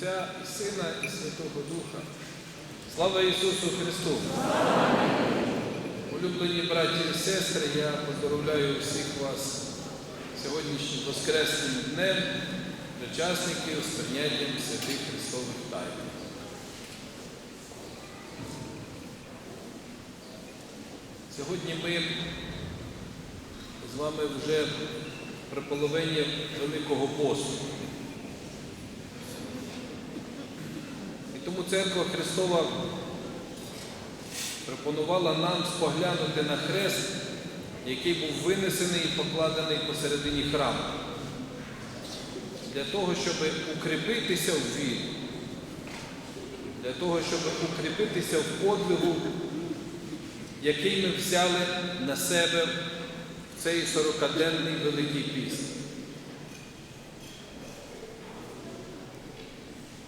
Отця і Сина, і Святого Духа. Слава Ісусу Христу! Улюблені браті і сестри, я поздоровляю всіх вас сьогоднішнім Воскресним днем, причасників з прийняттям святих Христових тайн. Сьогодні ми з вами вже при половині Великого посту. Тому Церква Христова пропонувала нам споглянути на хрест, який був винесений і покладений посередині храму, для того, щоб укріпитися в вірі, для того, щоб укріпитися в подвигу, який ми взяли на себе в цей сорокаденний Великий Піст.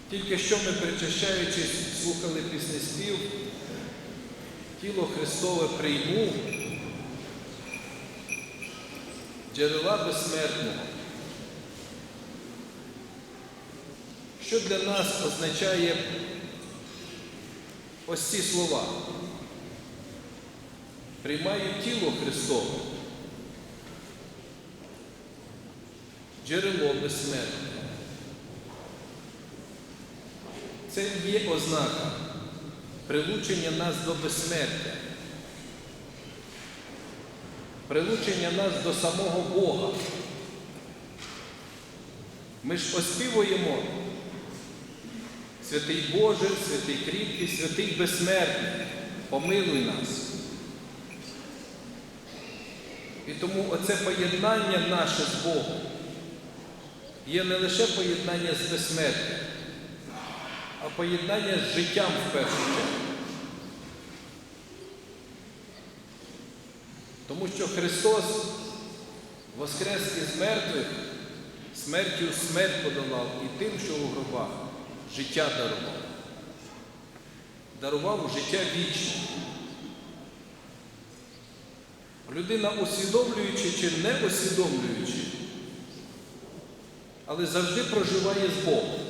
Тільки що ми, причащаючись, слухали піснеспів, тіло Христове прийму джерела безсмертного. Що для нас означає ось ці слова? Приймаю тіло Христове, джерело безсмертне. Це є ознака прилучення нас до безсмертя, прилучення нас до самого Бога. Ми ж оспівуємо святий Боже, святий кріпкий, святий безсмертний, помилуй нас. І тому оце поєднання наше з Богом є не лише поєднання з безсмертям, а поєднання з життям в першу чергу. Тому що Христос воскрес із мертвих, смертю смерть подолав і тим, що у гробах життя дарував. Дарував життя вічне. Людина усвідомлюючи чи не усвідомлюючи, але завжди проживає з Богом.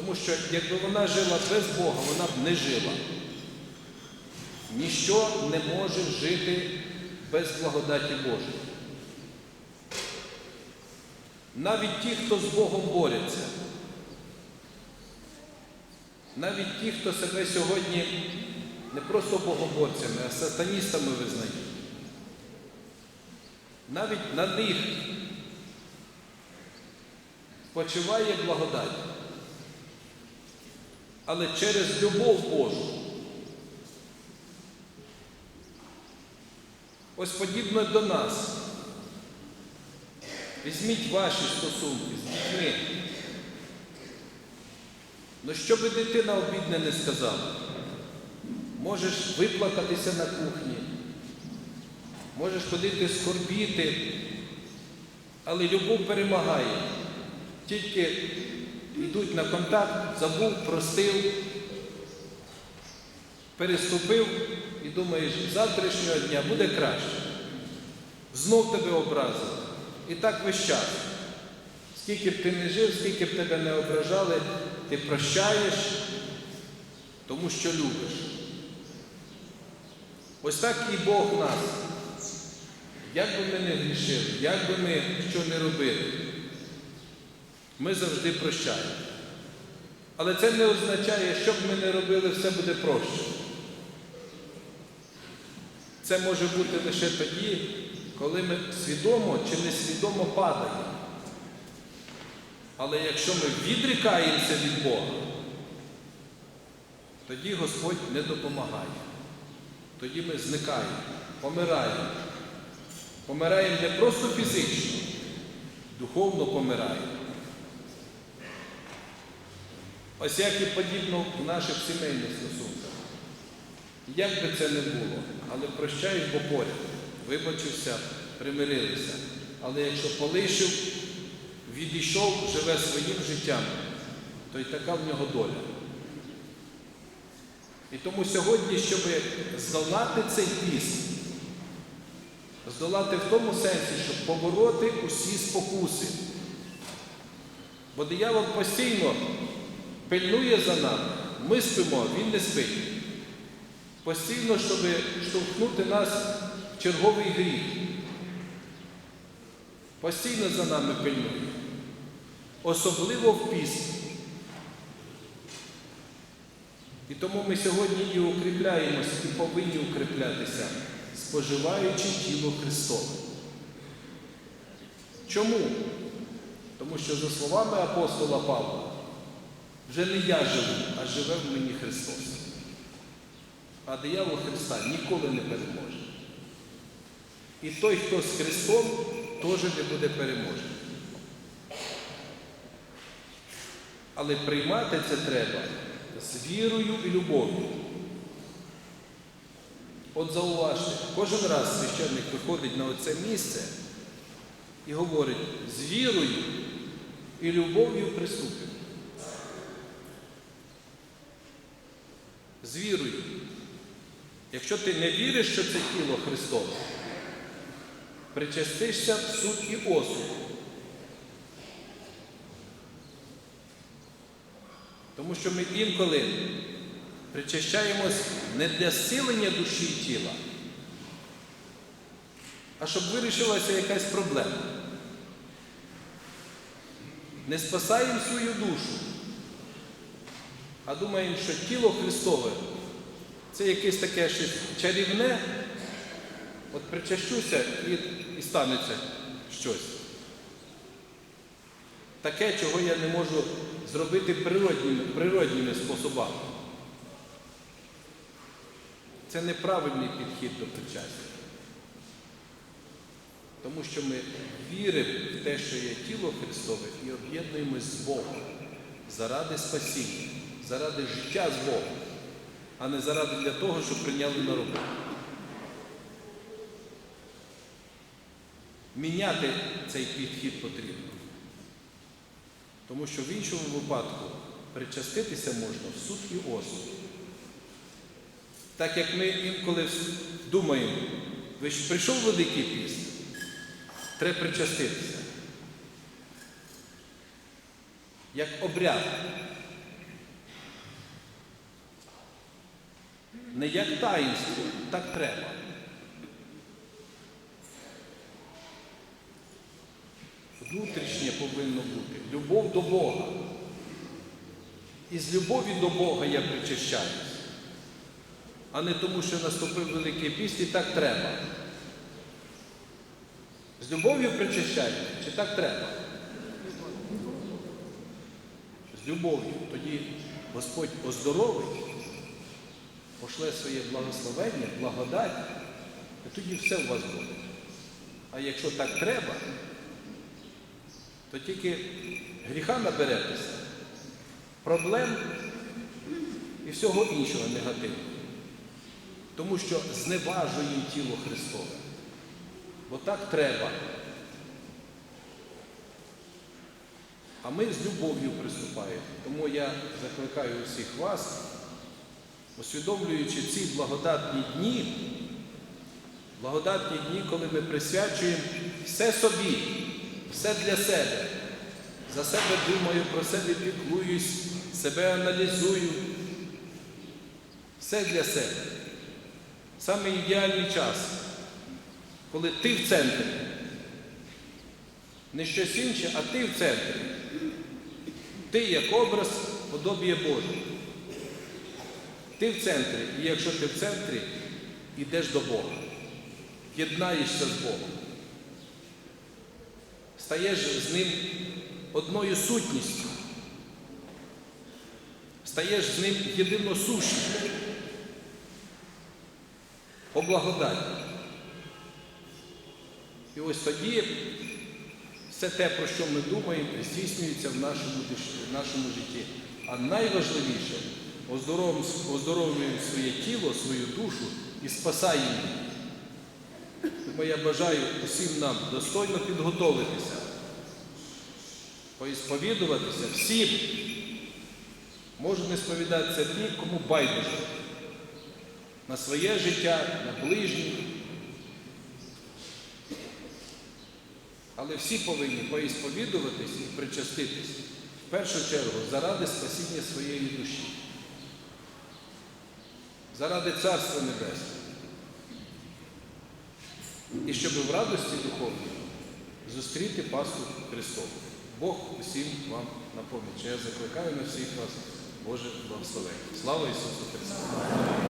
Тому що якби вона жила без Бога, вона б не жила. Ніщо не може жити без благодаті Божої. Навіть ті, хто з Богом борються, навіть ті, хто себе сьогодні не просто богоборцями, а сатаністами визнають, навіть на них спочиває благодать але через любов Божу. Ось подібно до нас. Візьміть ваші стосунки з дітьми. Ну що би дитина обідне не сказала? Можеш виплакатися на кухні, можеш ходити скорбіти, але любов перемагає. Тільки йдуть на контакт, забув, простив, переступив і думаєш, завтрашнього дня буде краще. Знов тебе образили. І так весь час. Скільки б ти не жив, скільки б тебе не ображали, ти прощаєш, тому що любиш. Ось так і Бог нас. Як би ми не грішили, як би ми що не робили, ми завжди прощаємо. Але це не означає, що б ми не робили, все буде проще. Це може бути лише тоді, коли ми свідомо чи несвідомо падаємо. Але якщо ми відрікаємося від Бога, тоді Господь не допомагає. Тоді ми зникаємо, помираємо. Помираємо не просто фізично, духовно помираємо. Ось як і подібно в наших сімейних стосунках. Як би це не було, але прощаєш, бо поряд, вибачився, примирилися. Але якщо полишив, відійшов, живе своїм життям, то й така в нього доля. І тому сьогодні, щоб здолати цей піст, здолати в тому сенсі, щоб побороти усі спокуси. Бо диявол постійно пильнує за нами. Ми спимо, він не спить. Постійно, щоб штовхнути нас в черговий гріх. Постійно за нами пильнує. Особливо в піст. І тому ми сьогодні і укріпляємося, і повинні укріплятися, споживаючи тіло Христове. Чому? Тому що, за словами апостола Павла, вже не я живу, а живе в мені Христос. А диявол Христа ніколи не переможе. І той, хто з Христом, теж не буде переможений. Але приймати це треба з вірою і любов'ю. От зауважте, кожен раз священник виходить на оце місце і говорить, з вірою і любов'ю приступимо. З вірою. Якщо ти не віриш, що це тіло Христове, причастишся в суд і осуд. Тому що ми інколи причащаємось не для зцілення душі і тіла, а щоб вирішилася якась проблема. Не спасаємо свою душу, а думаємо, що тіло Христове це якесь таке щось чарівне, от причащуся і, і станеться щось. Таке, чого я не можу зробити природніми, природніми способами. Це неправильний підхід до причастя. Тому що ми віримо в те, що є тіло Христове, і об'єднуємось з Богом заради спасіння, заради життя з Богом, а не заради для того, щоб прийняли на роботу. Міняти цей підхід потрібно. Тому що в іншому випадку причаститися можна в суд і осуд. Так як ми інколи думаємо, ви ж прийшов Великий піст, треба причаститися. Як обряд. Не як таїнство, так треба. Внутрішнє повинно бути. Любов до Бога. І з любові до Бога я причащаюсь. А не тому, що наступив Великий піст і так треба. З любов'ю причащаюсь, чи так треба? З любов'ю. Тоді Господь оздоровить, пошле своє благословення, благодать, і тоді все у вас буде. А якщо так треба, то тільки гріха наберетеся, проблем і всього іншого негативного. Тому що зневажуємо тіло Христове. Бо так треба. А ми з любов'ю приступаємо. Тому я закликаю усіх вас, усвідомлюючи ці благодатні дні, благодатні дні, коли ми присвячуємо все собі, все для себе. За себе думаю, про себе піклуюсь, себе аналізую. Все для себе. Саме ідеальний час, коли ти в центрі. Не щось інше, а ти в центрі. Ти як образ подобіє Боже. Ти в центрі, і якщо ти в центрі, йдеш до Бога, єднаєшся з Богом, стаєш з Ним одною сутністю, стаєш з Ним єдиносущним по благодаті. І ось тоді все те, про що ми думаємо, здійснюється в нашому, в нашому житті. А найважливіше оздоровлюємо, своє тіло, свою душу і спасаємо її. Тому я бажаю усім нам достойно підготовитися, поісповідуватися всім. Може не сповідатися ті, кому байдуже на своє життя, на ближніх. Але всі повинні поісповідуватись і причаститись. в першу чергу заради спасіння своєї душі, заради Царства Небесного. І щоб в радості духовній зустріти Пасху Христову. Бог усім вам на. Я закликаю на всіх вас Боже благословення. Слава Ісусу Христу!